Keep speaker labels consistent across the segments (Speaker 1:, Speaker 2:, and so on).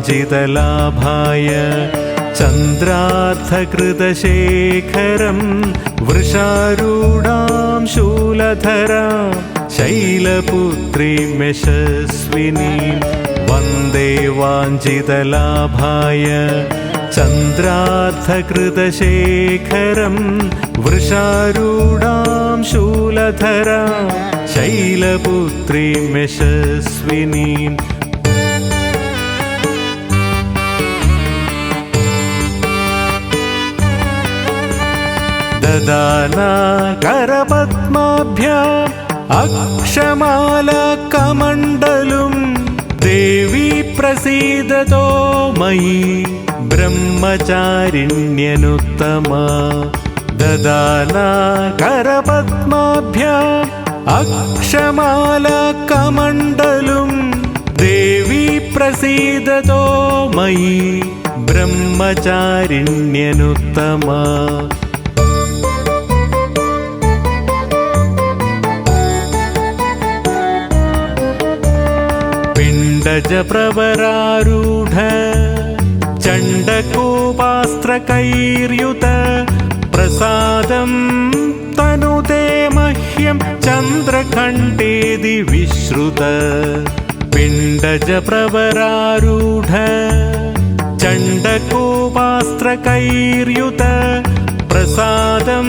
Speaker 1: रञ्जितलाभाय चन्द्रार्थकृतशेखरं वृषारूढां शूलधरा शैलपुत्रीं यशस्विनीं वन्दे वाञ्छितलाभाय चन्द्रार्थकृतशेखरं वृषारूढां शूलधरा शैलपुत्रीं यशस्विनीम् करपद्माभ्याम् अक्षमालाकमण्डलुं देवी प्रसीदतो मयि ब्रह्मचारिण्यनुत्तमा ददाना करपद्माभ्याम् अक्षमालाकमण्डलुं देवी प्रसीदतो मयि ब्रह्मचारिण्यनुत्तमा गजप्रवरारूढ चण्डकोपास्त्रकैर्युत प्रसादं तनुते मह्यं चन्द्रकण्ठेदि विश्रुत पिण्डजप्रवरारूढ चण्डकोपास्त्रकैर्युत प्रसादं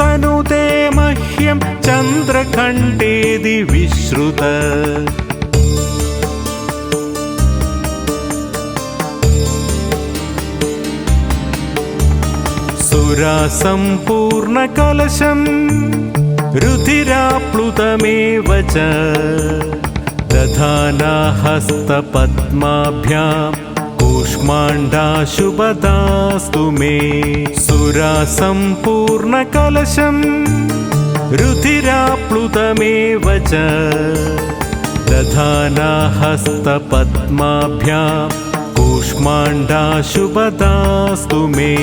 Speaker 1: तनुते मह्यं चन्द्रकण्ठेदि विश्रुत सुरासम्पूर्णकलशम् रुधिराप्लुतमेव च दधाना हस्तपद्माभ्यां कूष्माण्डाशुभदास्तु मे सुरासम्पूर्णकलशम् रुधिराप्लुतमेव च दधाना हस्तपद्माभ्यां कूष्माण्डाशुभदास्तु मे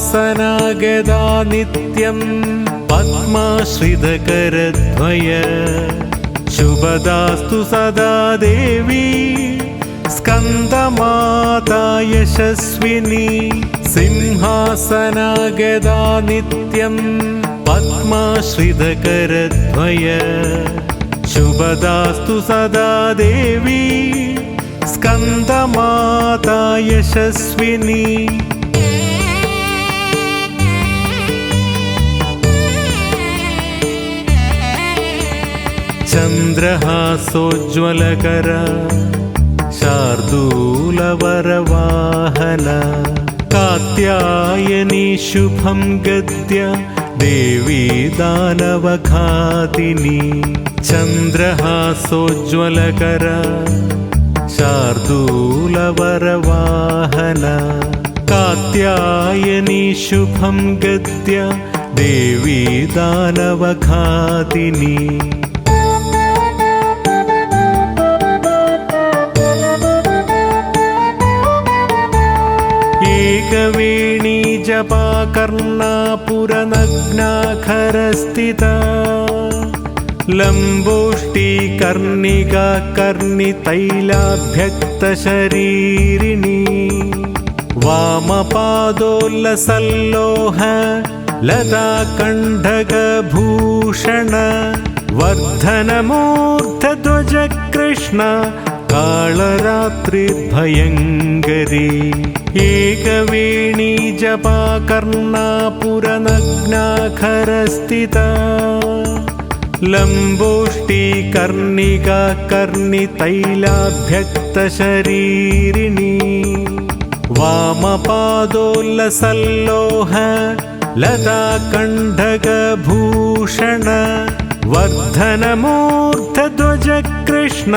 Speaker 1: ശാസനാഗതാ നിത്യം പത്മാശ്രിതകരദ്വയ. ശുഭദാസ്തു സദാ ദേവി. സ്കന്ദമാതാ യശസ്വിനി സിംഹാസനാഗതാ നിത്യം പത്മാശ്രിതകരദ്വയ. ശുഭദാസ്തു സദാ ദേവി. സ്കന്ദമാതാ യശസ്വിനി ചന്ദ്രഹാസോജ്വലകര शार्दूलवरवाहन कात्यायनी शुभं गद्य देवी दानवघातिनी चन्द्रहासोज्ज्वलकर शार्दूलवरवाहन कात्यायनी शुभं गद्य देवी दानवघातिनी एकवेणी जपाकर्णापुरनग्नाखरस्थिता लम्बोष्टिकर्णिका कर्णितैलाभ्यक्तशरीरिणी। वामपादोल्लसल्लोह लताकण्ठकभूषण। वर्धनमूर्धध्वजकृष्ण कालरात्रिर्भयङ्करी एकवेणी जपाकर्णापुरनग्नाखरस्थिता लम्बोष्टिकर्णिका कर्णितैलाभ्यक्तशरीरिणी वामपादोल्लसल्लोह लताकण्ठकभूषण वर्धनमूर्धध्वजकृष्ण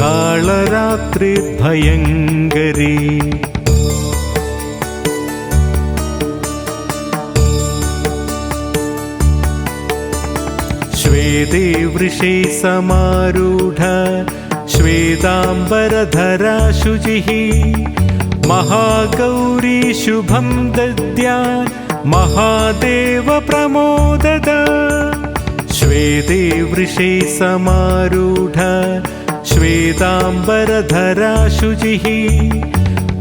Speaker 1: കാളരാത്രി ഭയങ്കരി. ശ്വേതേ വൃഷേ സമാരൂഢ ശ്വേതാംബരധരാ ശുചിः महागौरी शुभं दद्या महादेव प्रमोदद श्वेते वृषे समारूढ श्वेताम्बरधरा शुचिः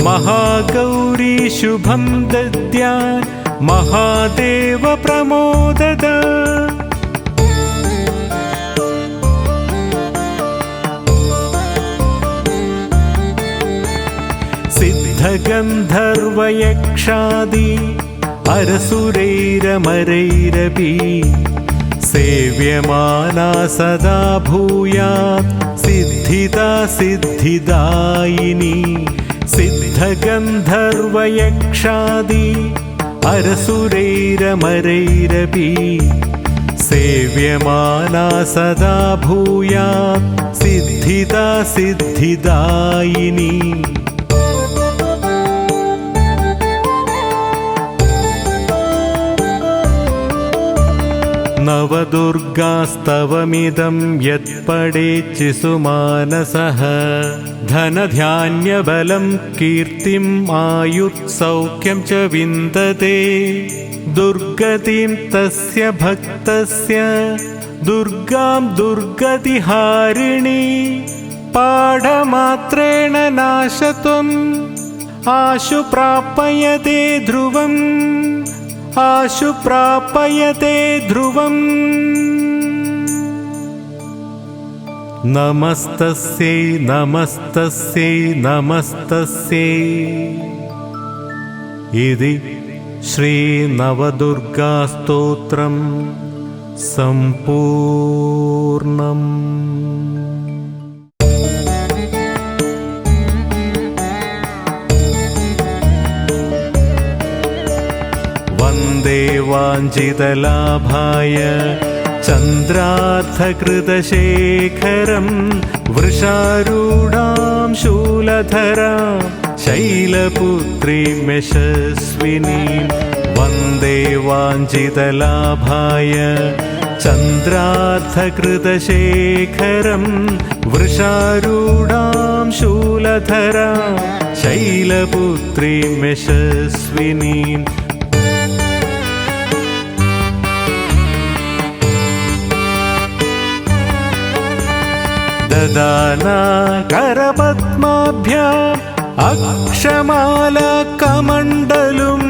Speaker 1: महागौरी शुभं दद्या महादेव प्रमोदद। सिद्धगन्धर्वयक्षादि अरसुरैरमरैरपि सेव्यमाना सदा भूयात् सिद्धिदा सिद्धिदायिनी सिद्धगन्धर्वयक्षादि अरसुरैरमरैरपि सेव्यमाना सदा भूयात् सिद्धिदा सिद्धिदायिनी नवदुर्गास्तवमिदं यत्पडेच्चि सुमानसः धनध्यान्यबलं कीर्तिम् आयुत्सौख्यं च विन्दते दुर्गतिं तस्य भक्तस्य दुर्गां दुर्गतिहारिणी पाढमात्रेण नाशत्वम् आशु प्रापयते ध्रुवम् आशु प्रापयते ध्रुवम्। नमस्तस्यै नमस्तस्यै नमस्तस्यै। इति श्रीनवदुर्गास्तोत्रम् सम्पूर्णम् ദേവാഞ്ചിതലാഭായ ചന്ദ്രാർത്ഥകൃതശേഖരം വൃഷാരൂഢാം ശൂലധരാ ശൈലപുത്രീം യശസ്വിനീം വന്ദേ വാഞ്ചിതലാഭായ ചന്ദ്രാർത്ഥകൃതശേഖരം വൃഷാരൂഢാം ശൂലധരാ ശൈലപുത്രീം യശസ്വിനീം. ददाना करपद्माभ्याम् अक्षमालाकमण्डलुम्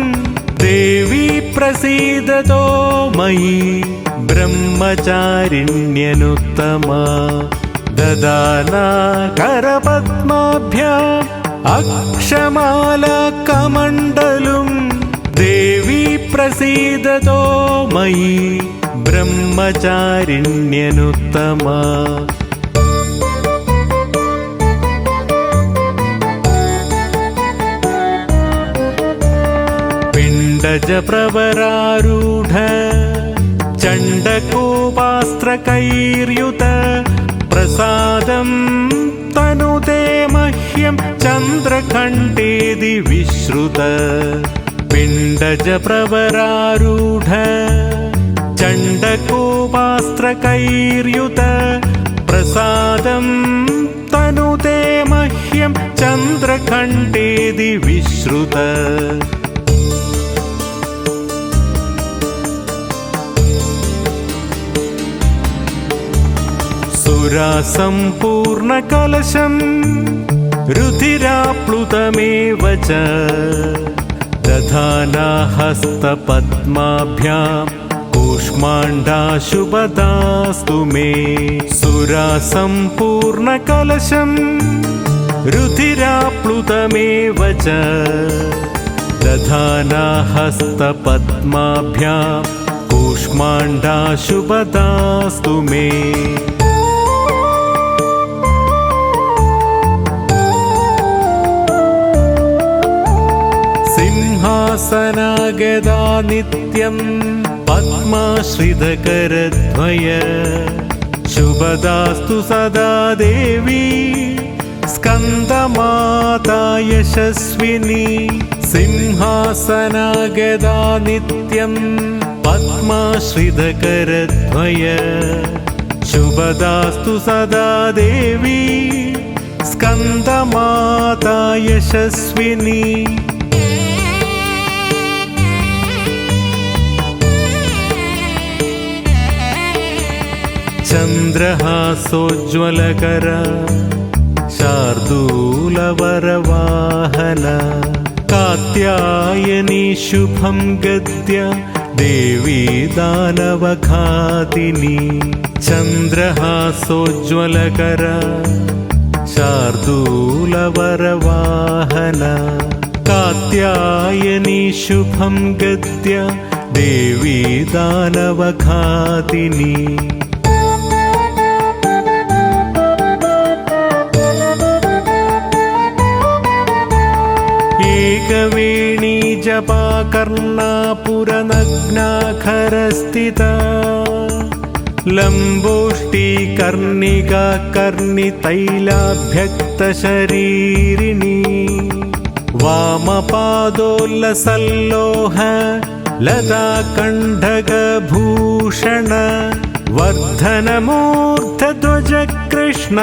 Speaker 1: देवी प्रसीदतो मयि ब्रह्मचारिण्यनुत्तमा ददाना करपद्माभ्याम् अक्षमालाकमण्डलुम् देवी प्रसीदतो मयि ब्रह्मचारिण्यनुत्तमा कुण्डजप्रवरारूढ चण्डकोपास्त्रकैर्युत प्रसादं तनुते मह्यं चन्द्रखण्डेदि विश्रुत पिण्डजप्रवरारूढ चण्डकोपास्त्रकैर्युत प्रसादं तनुते मह्यं चन्द्रखण्डेदि विश्रुत सुरासम्पूर्णकलशम् रुधिराप्लुतमेव च दधाना हस्तपद्माभ्यां कूष्माण्डाशुभदास्तु मे सुरासम्पूर्णकलशम् रुधिराप्लुतमेव च दधाना हस्तपद्माभ्यां कूष्माण्डाशुभदास्तु मे ശാസനാഗതാ നിത്യം പത്മാശ്രിതകരധ്വയ ശുഭദാസ്തു സദാ ദേവി സ്കന്ദമാതാ യശസ്വിനി. സിംഹാസനാഗതാ നിത്യം പത്മാശ്രിതകരധ്വയ ശുഭദാസ്തു സദാ ദേവി സ്കന്ദമാതാ യശസ്വിനി. ചന്ദ്രഹാസോജ്വലകര ശാർദൂലവരവാഹന കാത്യായനി ശുഭം ഗത്യ ദേവീ ദാനവഘാതിനി ചന്ദ്രഹാസോജ്വലകര ശാർദൂലവരവാഹന കാത്യായനി ശുഭം ഗത്യ ദേവീ ദാനവഘാതിനി एकवेणी जपा कर्णा पुरनग्नाखर स्थिता लम्बोष्टी कर्णि गा वामपादोल्लसल्लोह लताकण्ठकभूषण। कण्ठकभूषण वर्धनमूर्ध कृष्ण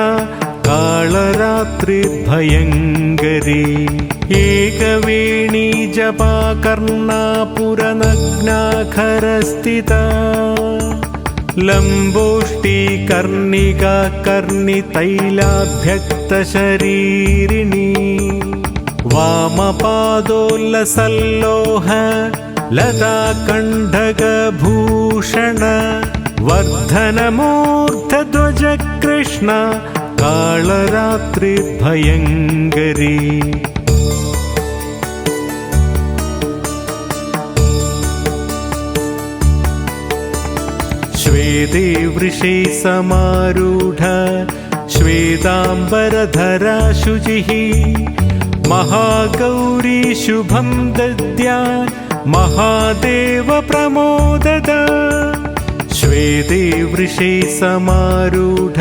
Speaker 1: कालरात्रिभयङ्करी। एकवेणी जपाकर्णापुरनग्नाखरस्थिता लम्बोष्टिकर्णिका कर्णितैलाभ्यक्तशरीरिणी। वामपादोल्लसल्लोह लताकण्ठगभूषण वर्धनमूर्धध्वज कृष्ण श्वेते वृषे समारूढ श्वेताम्बरधरा शुचिः महागौरी शुभं दद्या महादेव प्रमोदद श्वेते वृषे समारूढ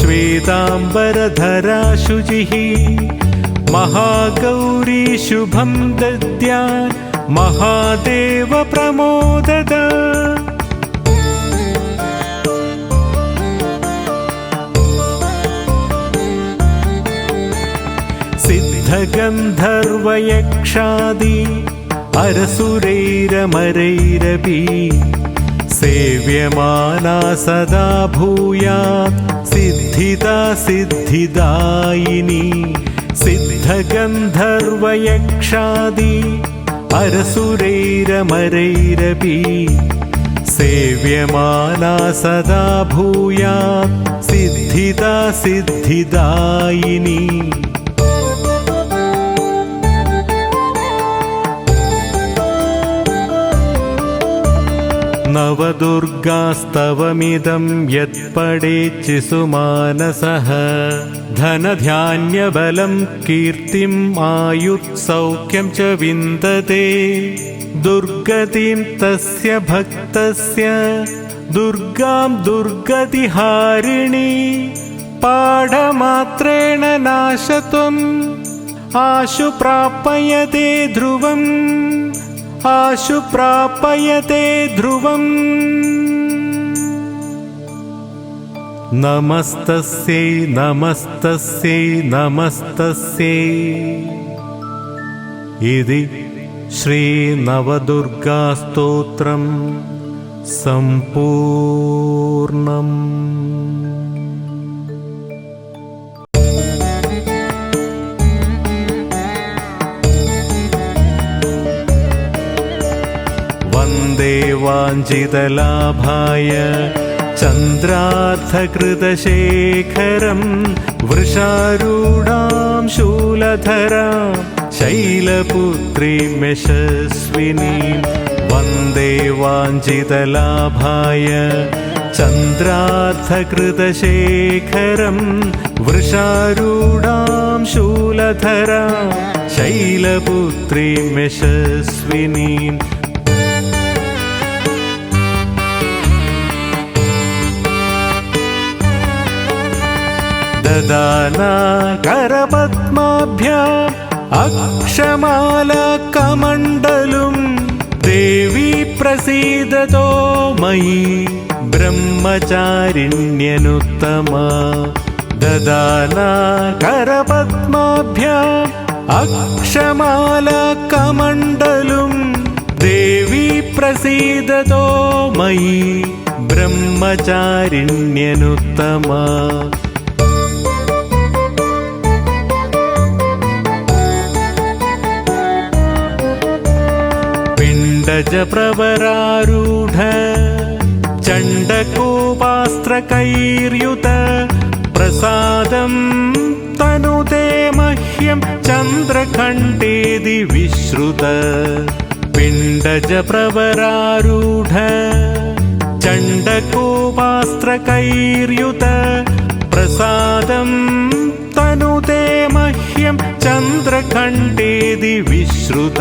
Speaker 1: श्वेताम्बरधरा शुचिः महागौरी शुभं दद्या महादेव प्रमोदद सिद्धगन्धर्वयक्षादि अरसुरैरमरैरपि सेव्यमाना सदा भूयात् सिद्धिदा सिद्धिदायिनी। सिद्धगन्धर्वयक्षादि अरसुरैरमरैरपि सेव्यमाना सदा भूयात् सिद्धिदा सिद्धिदायिनी नवदुर्गास्तवमिदं यत्पडेच्चि सुमानसः धनधान्यबलं कीर्तिम् आयुत्सौख्यं च विन्दते। दुर्गतिं तस्य भक्तस्य दुर्गां दुर्गतिहारिणी पाढमात्रेण नाशत्वम् आशु प्रापयते ध्रुवम् आशु प्रापयते ध्रुवम् नमस्तस्यै नमस्तस्यै नमस्तस्यै इति श्रीनवदुर्गास्तोत्रं सम्पूर्णम् വാഞ്ചിതലാഭായ ചന്ദ്രാർത്ഥകൃതശേഖരം വൃഷാരൂഢാം ശൂലധരാം ശൈലപുത്രീം യശസ്വിനീം. വന്ദേ വാഞ്ചിതലാഭായ ചന്ദ്രാർത്ഥകൃതശേഖരം വൃഷാരൂഢാം ശൂലധരാം ശൈലപുത്രീം യശസ്വിനീം. ददाना करपद्माभ्याम् अक्षमालकमण्डलुम् देवी प्रसीदतो मयि ब्रह्मचारिण्यनुत्तमा। ददाना करपद्माभ्याम् अक्षमालकमण्डलुम् देवी प्रसीदतो मयि ब्रह्मचारिण्यनुत्तमा गजप्रवरारूढ चण्डकोपास्त्रकैर्युत प्रसादं तनुते मह्यं चन्द्रखण्डेदि विश्रुत पिण्डजप्रवरारूढ चण्डकोपास्त्रकैर्युत प्रसादं तनुते मह्यं चन्द्रखण्डेदि विश्रुत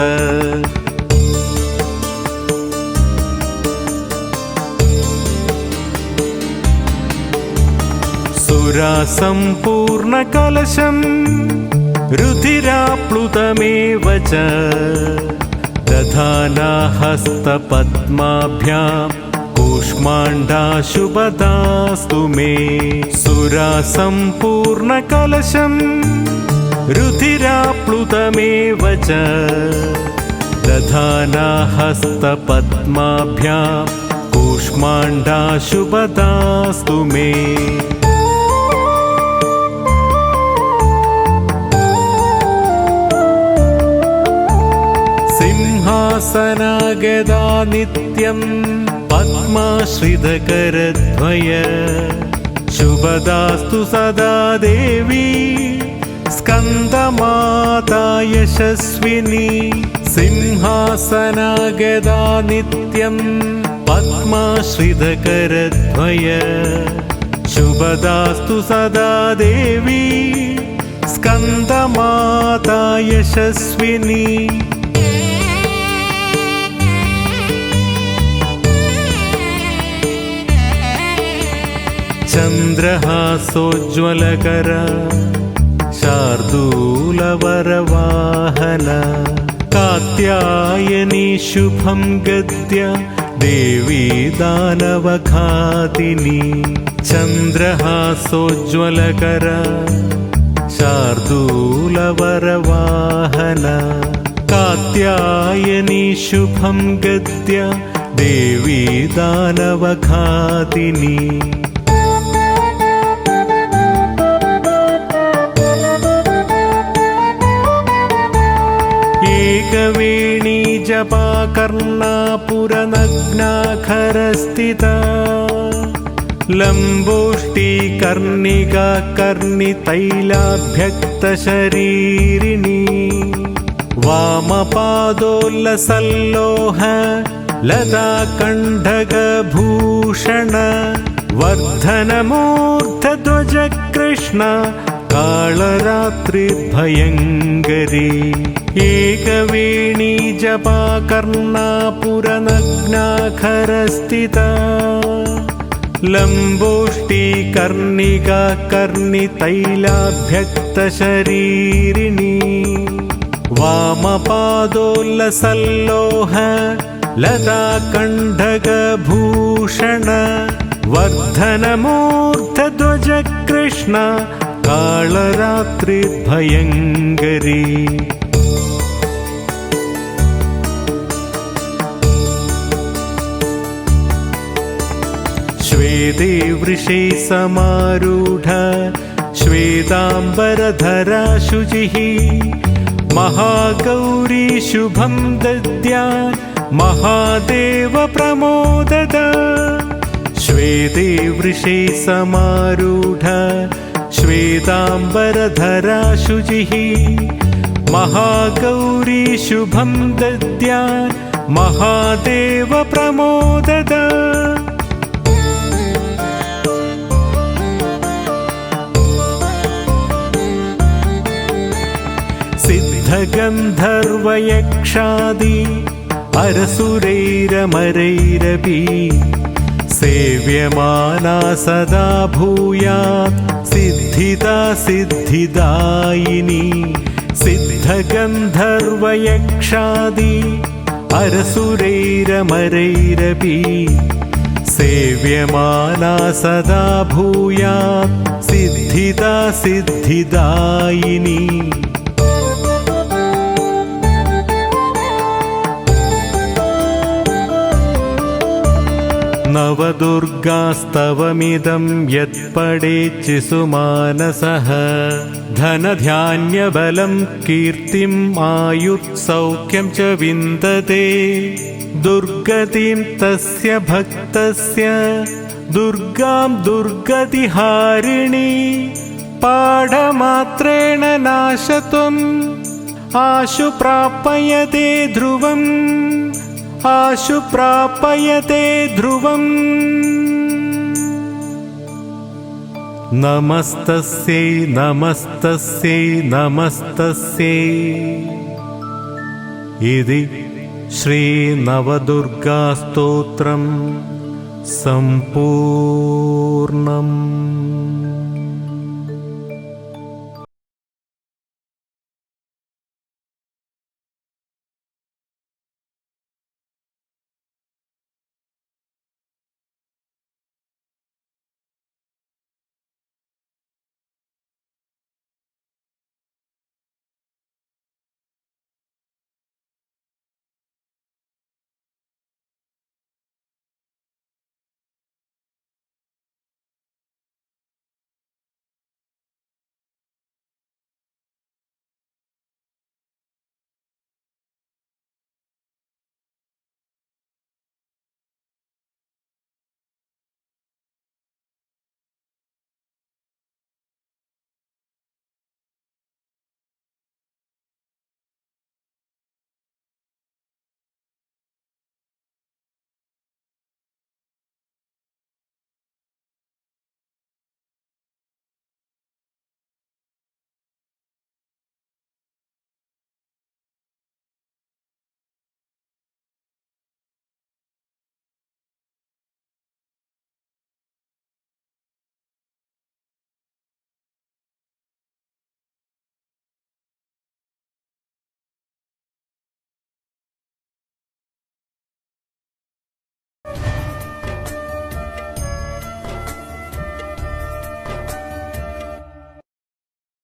Speaker 1: सुरासम्पूर्णकलशम् रुधिराप्लुतमेव च दधाना हस्तपद्माभ्यां कूष्माण्डाशुभदास्तु मे सुरासम्पूर्णकलशम् रुधिराप्लुतमेव च दधाना हस्तपद्माभ्यां कूष्माण्डाशुभदास्तु मे सिंहासनागदा नित्यं पद्माश्रितकरद्वय। शुभदास्तु सदा देवी स्कन्दमाता यशस्विनी। सिंहासनागदा नित्यं पद्माश्रितकरद्वय। शुभदास्तु सदा देवी स्कन्दमाता यशस्विनी ചന്ദ്രഹാസോജ്വലകര शार्दूलवरवाहन कात्यायनी शुभं गद्य देवी दानवघातिनी चन्द्रहासोज्ज्वलकर शार्दूलवरवाहन कात्यायनी शुभं गद्य देवी दानवघातिनी कर्णा पुरनग्ना खरस्थिता लम्बोष्टि वामपादोल्लसल्लोह लताकण्ठकभूषण कण्ठगभूषण वर्धन कालरात्रिभयङ्गरी एकवेणी जपा कर्णा पुरनग्नाखर स्थिता लम्बोष्टी कर्णि गा कर्णि तैलाभ्यक्त शरीरिणी वामपादोल्लसल्लोह लता कण्ठगभूषण वर्धनमूर्ध കാളരാത്രി ഭയങ്കരി ശ്വേതേ വൃഷേ സമാരൂഢ श्वेताम्बरधरा शुचिः महागौरी शुभं दद्या महादेव प्रमोददा श्वेते वृषे समारूढ श्वेताम्बरधरा शुचिः महागौरी शुभं दद्या महादेव प्रमोदद सिद्धगन्धर्वयक्षादि अरसुरैरमरैरपि सेव्यमाना सदा भूयात् सिद्धिदा सिद्धिदायिनी सिद्धगन्धर्वयक्षादि अरसुरैरमरैरपि। सेव्यमाना सदा भूयात् सिद्धिदा सिद्धिदायिनी नवदुर्गास्तवमिदं यत्पडेच्चि सुमानसः धनधान्यबलं कीर्तिम् आयुत्सौख्यं च विन्दते। दुर्गतिं तस्य भक्तस्य दुर्गां दुर्गतिहारिणी पाढमात्रेण नाशत्वम् आशु प्रापयते ध्रुवम् आशु प्रापयते ध्रुवम् नमस्तस्यै नमस्तस्यै नमस्तस्यै इति श्रीनवदुर्गास्तोत्रं सम्पूर्णम्